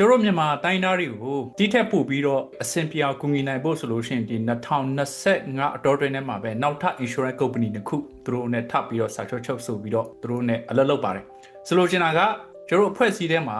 ကျတို့မြန်မာတိုင်းသားတွေကိုဒီထက်ပိုပြီးတော့အဆင်ပြေအောင်ကူညီနိုင်ဖို့ဆိုလို့ရှိရင်ဒီ2025အတော်တွင်းထဲမှာပဲနောက်ထပ် insurance company တစ်ခုသူတို့နဲ့ထပ်ပြီးတော့စာချုပ်ချုပ်ဆိုပြီးတော့သူတို့နဲ့အလုပ်လုပ်ပါတယ်ဆိုလိုချင်တာကကျတို့အဖွဲ့အစည်းထဲမှာ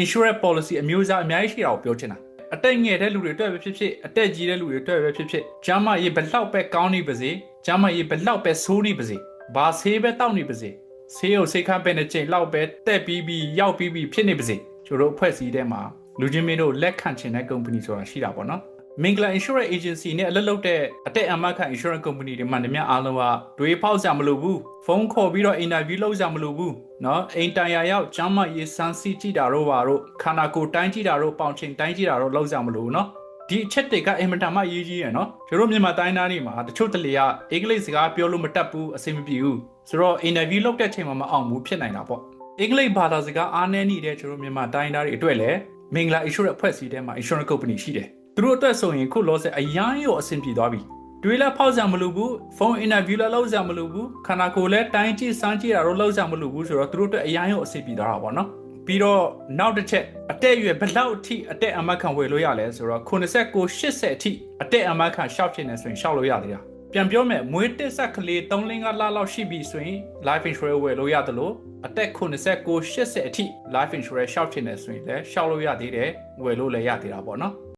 insurance policy အမျိုးအစားအများကြီးရှိတာကိုပြောချင်တာအတက်ငယ်တဲ့လူတွေအတွက်ပဲဖြစ်ဖြစ်အတက်ကြီးတဲ့လူတွေအတွက်ပဲဖြစ်ဖြစ်ကျမ်းမာရေးဘလောက်ပဲကောင်းနေပါစေကျမ်းမာရေးဘလောက်ပဲဆိုးနေပါစေဘာဆေးပဲတောက်နေပါစေဆေးရုံဆေးခန်းပဲနဲ့ချိန်လောက်ပဲတက်ပြီးပြီးရောက်ပြီးပြီးဖြစ်နေပါစေ ကျတို့အဖွဲ့အစည်းထဲမှာလူချင်းမင်းတို့လက်ခံချင်တဲ့ company ဆိုတာရှိတာပေါ့နော်မင်္ဂလာ insurance agency နဲ့အလုပ်လုပ်တဲ့အတက်အမတ်ခံ insurance company တွေမှတမန်အားလုံးကတွေးဖောက်ကြမလို့ဘူးဖုန်းခေါ်ပြီးတော့ interview လုပ်ကြမလို့ဘူးเนาะအိမ်တိုင်ယာရောက်ကျမ်းမာရေးစမ်းစစ်ကြည့်တာတော့ပါတော့ခန္ဓာကိုယ်တိုင်းကြည့်တာတော့ပေါင်ချိန်တိုင်းကြည့်တာတော့လုပ်ကြမလို့เนาะဒီအချက်တွေကအင်မတန်မှအရေးကြီးရယ်နော်ကျတို့မြန်မာတိုင်းသားတွေမှာတချို့တလေကအင်္ဂလိပ်စကားပြောလို့မတတ်ဘူးအဆင်မပြေဘူးဆိုတော့ interview လုပ်တဲ့ချိန်မှာမအောင်ဘူးဖြစ်နိုင်တာပေါ့ အင်္ဂလိပ်ဘာသာစကားအားနည်းနေတဲ့ကျတို့မြန်မာတိုင်းသားတွေအတွက်လည်းမင်္ဂလာ insurance အဖွဲ့အစည်းထဲမှာ insurance company ရှိတယ်သူတို့အတွက်ဆိုရင်ခုလောဆယ်အရန်ရောအဆင်ပြေသွားပြီတွေးလဲဖောက်ကြမလို့ဘူးဖုန်းအင်တာဗျူးလဲလုပ်ကြမလို့ဘူးခန္ဓာကိုယ်လဲတိုင်းကြည့်စမ်းကြည့်တာတော့လုပ်ကြမလို့ဘူးဆိုတော့သူတို့အတွက်အရင်ရောအဆင်ပြေသွားတာပေါ့နော်ပြီးတော့နောက်တစ်ချက်အတက်အရွယ်ဘယ်လောက်အထိအတက်အမတ်ခံဝယ်လို့ရလဲဆိုတော့89 80အထိအတက်အမတ်ခံရှောက်ဖြစ်နေဆိုရင်ရှောက်လို့ရသေးတာ ပြန်ပြောမယ်မွေးတက်ဆက်ကလေး3လ5လလောက်ရှိပြီဆိုရင် life insurance ဝယ်လို့ရတယ်လို့အတက်89 80အထိ life insurance ရှောက်ဖြစ်နေဆိုရင်လည်းရှောက်လို့ရသေးတယ်ဝယ်လို့လည်းရသေးတာပေါ့နော်